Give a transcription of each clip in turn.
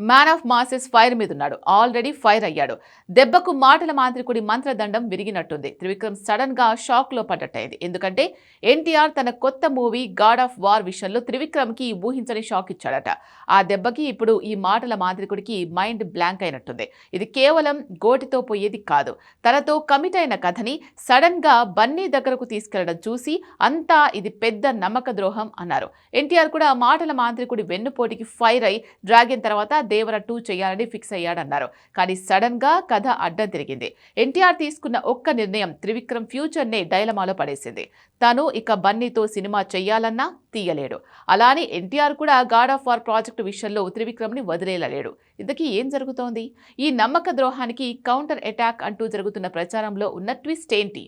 Man of masses fire మీద ఉన్నాడు already fire అయ్యాడు. దెబ్బకు మాటల మాంత్రికుడి మంత్రదండం విరిగినట్టుంది. త్రివిక్రమ్ సడన్గా షాక్లో పడ్డట్టయింది. ఎందుకంటే ఎన్టీఆర్ తన కొత్త మూవీ గాడ్ ఆఫ్ వార్ విషయంలో త్రివిక్రమ్కి ఊహించని షాక్ ఇచ్చాడట. ఆ దెబ్బకి ఇప్పుడు ఈ మాటల మాంత్రికుడికి మైండ్ బ్లాంక్ అయినట్టుంది. ఇది కేవలం గోటితో పోయేది కాదు. తనతో కమిట్ అయిన కథని సడన్గా బన్నీ దగ్గరకు తీసుకెళ్ళడం చూసి అంతా ఇది పెద్ద నమ్మక ద్రోహం అన్నారు. ఎన్టీఆర్ కూడా మాటల మాంత్రికుడి వెన్నుపోటుకి ఫైర్ అయి డ్రాగిన్ తర్వాత దేవర టూ చేయాలని ఫిక్స్ అయ్యాడన్నారు. కానీ సడన్గా కథ అడ్డం తిరిగింది ఎన్టీఆర్ తీసుకున్న ఒక్క నిర్ణయం త్రివిక్రమ్ ఫ్యూచర్ నే డైలమాలో పడేసింది. తను ఇక బన్నీతో సినిమా చెయ్యాలన్నా తీయలేడు. అలానే ఎన్టీఆర్ కూడా గాడ్ ఆఫ్ వార్ ప్రాజెక్టు విషయంలో త్రివిక్రమ్ని వదిలేయలేడు. ఇంతకీ ఏం జరుగుతోంది? ఈ నమ్మక ద్రోహానికి కౌంటర్ అటాక్ అంటూ జరుగుతున్న ప్రచారంలో ఉన్న ట్విస్ట్ ఏంటి?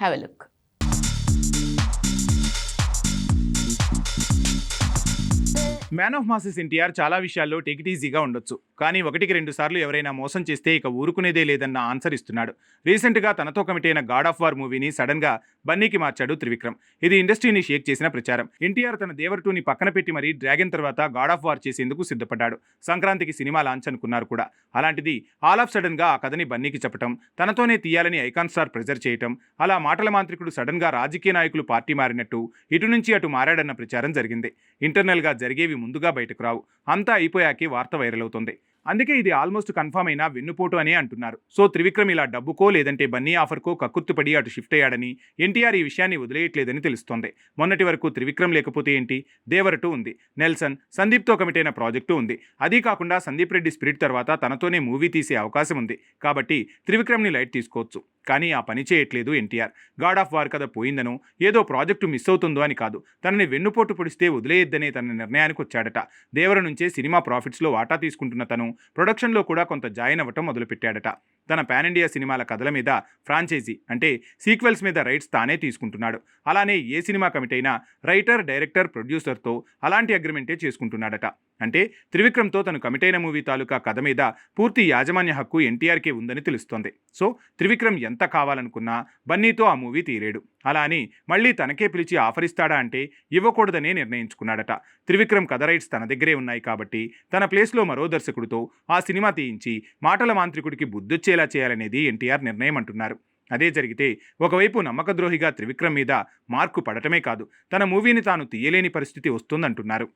Have a look. Man of masses NTR చాలా విషయాల్లో టేకిట్ ఈజీగా ఉండొచ్చు. కానీ ఒకటికి రెండు సార్లు ఎవరైనా మోసం చేస్తే ఇక ఊరుకునేదే లేదన్న ఆన్సర్ ఇస్తున్నాడు. రీసెంట్గా తనతో కమిట్ అయిన గాడ్ ఆఫ్ వార్ మూవీని సడన్గా బన్నీకి మార్చాడు త్రివిక్రమ్. ఇది ఇండస్ట్రీని షేక్ చేసిన ప్రచారం. ఎన్టీఆర్ తన దేవర్ టూని పక్కన పెట్టి మరీ డ్రాగన్ తర్వాత గాడ్ ఆఫ్ వార్ చేసేందుకు సిద్ధపడ్డాడు. సంక్రాంతికి సినిమా లాంచ్ అనుకున్నారు కూడా. అలాంటిది ఆల్ ఆఫ్ సడన్గా ఆ కథని బన్నీకి చెప్పటం తనతోనే తీయాలని ఐకాన్ స్టార్ ప్రెజర్ చేయటం అలా మాటల మాంత్రికుడు సడన్గా రాజకీయ నాయకులు పార్టీ మారినట్టు ఇటు నుంచి అటు మారాడన్న ప్రచారం జరిగింది. ఇంటర్నల్గా జరిగేవి ముందుగా బయటకు రావు. అంతా అయిపోయాకే వార్త వైరల్ అవుతుంది. అందుకే ఇది ఆల్మోస్ట్ కన్ఫర్మ్ అయిన వెన్నుపోటు అని అంటున్నారు. సో త్రివిక్రమ్ ఇలా డబ్బుకో లేదంటే బన్నీ ఆఫర్కో కక్కుర్తుపడి అటు షిఫ్ట్ అయ్యాడని ఎన్టీఆర్ ఈ విషయాన్ని వదిలేయట్లేదని తెలుస్తోంది. మొన్నటి వరకు త్రివిక్రమ్ లేకపోతే ఏంటి? దేవరటు ఉంది. నెల్సన్ సందీప్తో కమిట్ అయిన ప్రాజెక్టు ఉంది. అదీ కాకుండా సందీప్ రెడ్డి స్పిరిట్ తర్వాత తనతోనే మూవీ తీసే అవకాశం ఉంది. కాబట్టి త్రివిక్రమ్ని లైట్ తీసుకోవచ్చు. కానీ ఆ పని చేయట్లేదు ఎన్టీఆర్. గాడ్ ఆఫ్ వార్ కథ పోయిందనో ఏదో ప్రాజెక్టు మిస్ అవుతుందో అని కాదు. తనని వెన్నుపోటు పొడిస్తే వదిలేయద్దనే తన నిర్ణయానికి వచ్చాడట. దేవర నుంచే సినిమా ప్రాఫిట్స్లో వాటా తీసుకుంటున్న తను ప్రొడక్షన్లో కూడా కొంత జాయిన్ అవ్వటం మొదలుపెట్టాడట. తన పాన్ ఇండియా సినిమాల కథల మీద ఫ్రాంచైజీ అంటే సీక్వెల్స్ మీద రైట్స్ తానే తీసుకుంటున్నాడు. అలానే ఏ సినిమా కమిటీ అయినా రైటర్ డైరెక్టర్ ప్రొడ్యూసర్తో అలాంటి అగ్రిమెంటే చేసుకుంటున్నాడట. అంటే త్రివిక్రమ్తో తను కమిటైన మూవీ తాలూకా కథ మీద పూర్తి యాజమాన్య హక్కు ఎన్టీఆర్కే ఉందని తెలుస్తోంది. సో త్రివిక్రమ్ ఎంత కావాలనుకున్నా బన్నీతో ఆ మూవీ తీరేడు అలా అని మళ్ళీ తనకే పిలిచి ఆఫర్ ఇస్తాడా అంటే ఇవ్వకూడదనే నిర్ణయించుకున్నాడట. త్రివిక్రమ్ కథ రైట్స్ తన దగ్గరే ఉన్నాయి కాబట్టి తన ప్లేస్లో మరో దర్శకుడితో ఆ సినిమా తీయించి మాటల మాంత్రికుడికి బుద్ధొచ్చే వచ్చేలా చేయాలనేది ఎన్టీఆర్ నిర్ణయం అంటున్నారు అదే జరిగితే ఒకవైపు నమ్మకద్రోహిగా త్రివిక్రమ్ మీద మార్కు పడటమే కాదు తన మూవీని తాను తీయలేని పరిస్థితి వస్తుందంటున్నారు.